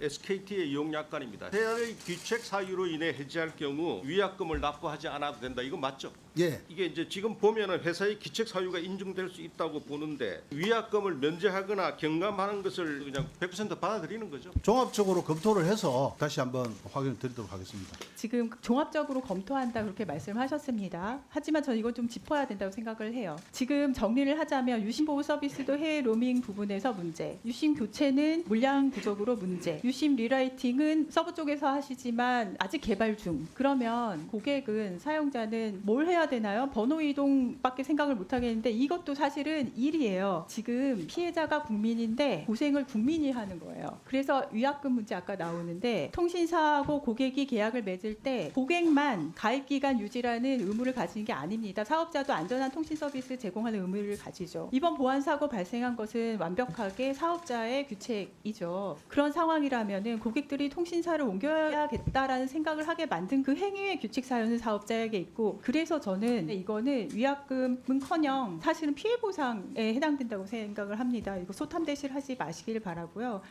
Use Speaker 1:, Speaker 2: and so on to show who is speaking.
Speaker 1: SKT의 이용 약관입니다. 해외의 귀책 사유로 인해 해지할 경우 위약금을 납부하지 않아도 된다. 이거 맞죠?
Speaker 2: 예.
Speaker 1: 이게 이제 지금 보면은 회사의 기책 사유가 인정될 수 있다고 보는데 위약금을 면제하거나 경감하는 것을 그냥 100% 받아들이는 거죠.
Speaker 2: 종합적으로 검토를 해서 다시 한번 확인을 드리도록 하겠습니다.
Speaker 3: 지금 종합적으로 검토한다 그렇게 말씀하셨습니다. 하지만 저는 이걸 좀 짚어야 된다고 생각을 해요. 지금 정리를 하자면 유심 보호 서비스도 해외 로밍 부분에서 문제, 유심 교체는 물량 부족으로 문제, 유심 리라이팅은 서버 쪽에서 하시지만 아직 개발 중. 그러면 고객은 사용자는 뭘 해야 되나요? 번호 이동밖에 생각을 못 하겠는데 이것도 사실은 일이에요. 지금 피해자가 국민인데 고생을 국민이 하는 거예요. 그래서 위약금 문제 아까 나오는데 통신사하고 고객이 계약을 맺을 때 고객만 가입 기간 유지라는 의무를 가지는 게 아닙니다. 사업자도 안전한 통신 서비스 제공하는 의무를 가지죠. 이번 보안 사고 발생한 것은 완벽하게 사업자의 규칙이죠. 그런 상황 이라면은 고객들이 통신사를 옮겨야겠다라는 생각을 하게 만든 그 행위의 규칙 사유는 사업자에게 있고 그래서 저는 이거는 위약금은커녕 사실은 피해 보상에 해당된다고 생각을 합니다. 이거 소탐대실 하지 마시길 바라고요.